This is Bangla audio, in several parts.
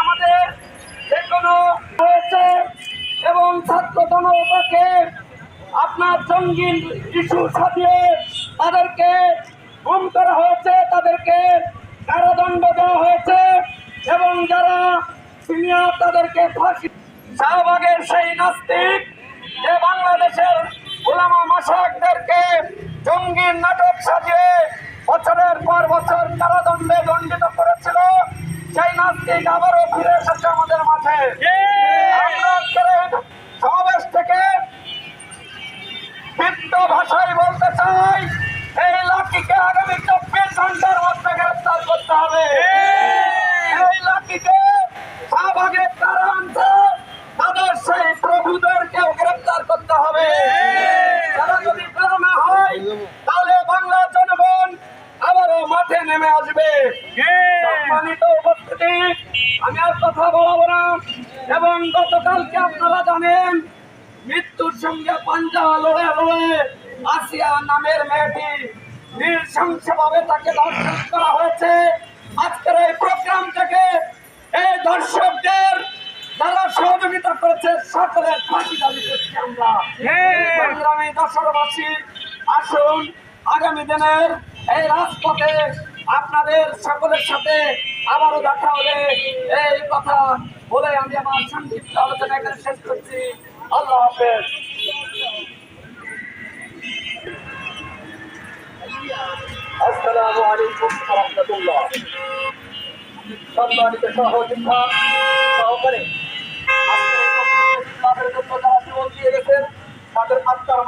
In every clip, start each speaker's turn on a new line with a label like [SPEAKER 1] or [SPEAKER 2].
[SPEAKER 1] আমাদের এবং ছাত্র জনতাকে আপনার জঙ্গি ইস্যু সাজিয়ে তাদেরকে গুম করা হয়েছে, তাদেরকে কারাদণ্ড দেওয়া হয়েছে এবং যারা সিনিয়র তাদেরকে ফাঁসি শাহবাগের সেই নাস্তিক যে বাংলাদেশের ওলামা মাসাকদেরকে জঙ্গির নাটক সাজিয়ে বছরের পর বছর কারাদণ্ডে দণ্ডিত করেছিল। সেই নাস্তিক আবারও সম্মানিত উপস্থিতি আমি আর কথা বলব না। এবং গতকালকে আপনারা জানেন মৃত্যুর সঙ্গে পাঞ্জা লড়ে লড়ে আসিয়া নামের মেয়েটি নৃশংসভাবে তাকে ধর্ষণ করা হয়েছে। আজকের এই প্রোগ্রাম থেকে এই দর্শকদের যারা সহযোগিতা করেছে সকলের ফাঁসি দাবি করছি আমরা। সংগ্রামী দর্শকবাসী আসুন আগামী দিনের এই রাজপথে আপনাদের সকলের সাথে আবারও দেখা হলে এই কথা বলে আমি আমার সংক্ষিপ্ত আলোচনা এখানে শেষ করছি। আল্লাহ হাফেজ। আসসালামু আলাইকুম রহমতুল্লাহ সম্মানিত সহকারে তাদের আত্মার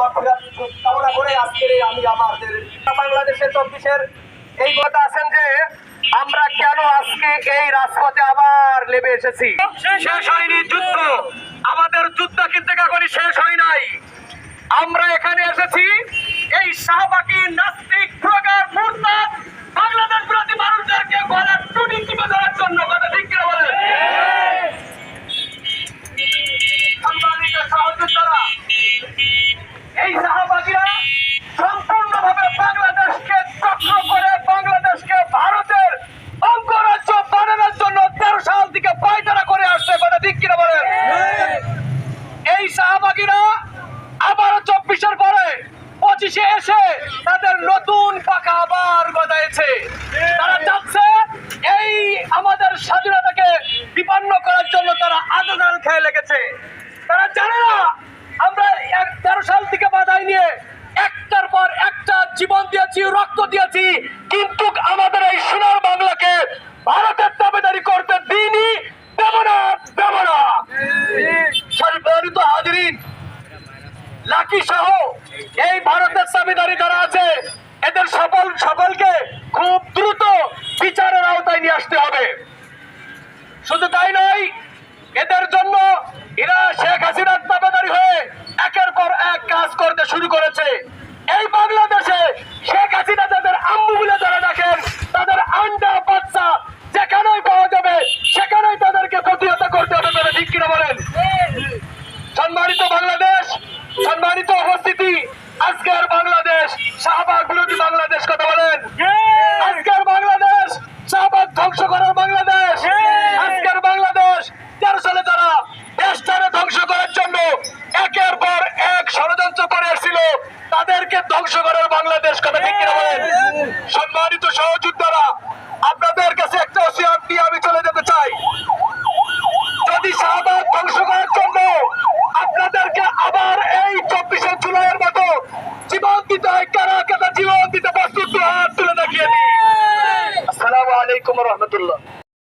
[SPEAKER 1] আজকের আমি আমাদের বাংলাদেশের চব্বিশের এই কথা আছেন যে, আমরা কেন আজকে এই রাজপথে আবার নেমে এসেছি? শেষ হয়নি যুদ্ধ। আমাদের যুদ্ধ কিন্তু এখনই শেষ হয় নাই। আমরা এখানে এসেছি, এই শাহবাগী নাস্তিক প্রগার মুরতাদ বাংলাদেশ প্রতি মানুষদেরকে গলার টুটি টিপে জন্য, কথা ঠিক কিনা বলেন? এই শাহবাগীরা সম্পূর্ণভাবে বাংলাদেশকে চক্র করে বাংলাদেশকে ভারতের অঙ্গরাজ্য বানানোর জন্য তেরো সাল থেকে পায়তারা করে আসছে কথা ঠিক কিনা বলেন এই শাহবাগীরা আবার চব্বিশের পরে পঁচিশে এসে তাদের নতুন পাকা আবার গজাইছে। তারা চাচ্ছে এই আমাদের স্বাধীনতাকে বিপন্ন করার জন্য তারা আদনাল খেয়ে লেগেছে। তারা জানে না, আমরা এক তেরো সাল থেকে বাধাই নিয়ে একটার পর একটা জীবন দিয়েছি, রক্ত দিয়েছি, কিন্তু উপস্থিতি আজকের বাংলাদেশ শাহবাগ বিরোধী বাংলাদেশ কথা বলেন। আজকের বাংলাদেশ শাহবাগ ধ্বংস করার বাংলাদেশ। আজকের বাংলাদেশ তেরো সালে তারা দেশটারে ধ্বংস করার জন্য একের পর এক ষড়যন্ত্র করে আসছিল তাদেরকে ধ্বংস করার বাংলাদেশ কথা ঠিক কিনা বলেন সম্মানিত সহযোদ্ধারা আপনাদের কাছে একটা ওসিয়াত দিয়ে আমি চলে যেতে চাই যদি শাহবাগ ধ্বংস করার জন্য আপনাদেরকে আবার এই চব্বিশে জুলাইয়ের মতো জীবন দিতে হয় কারা কারা জীবন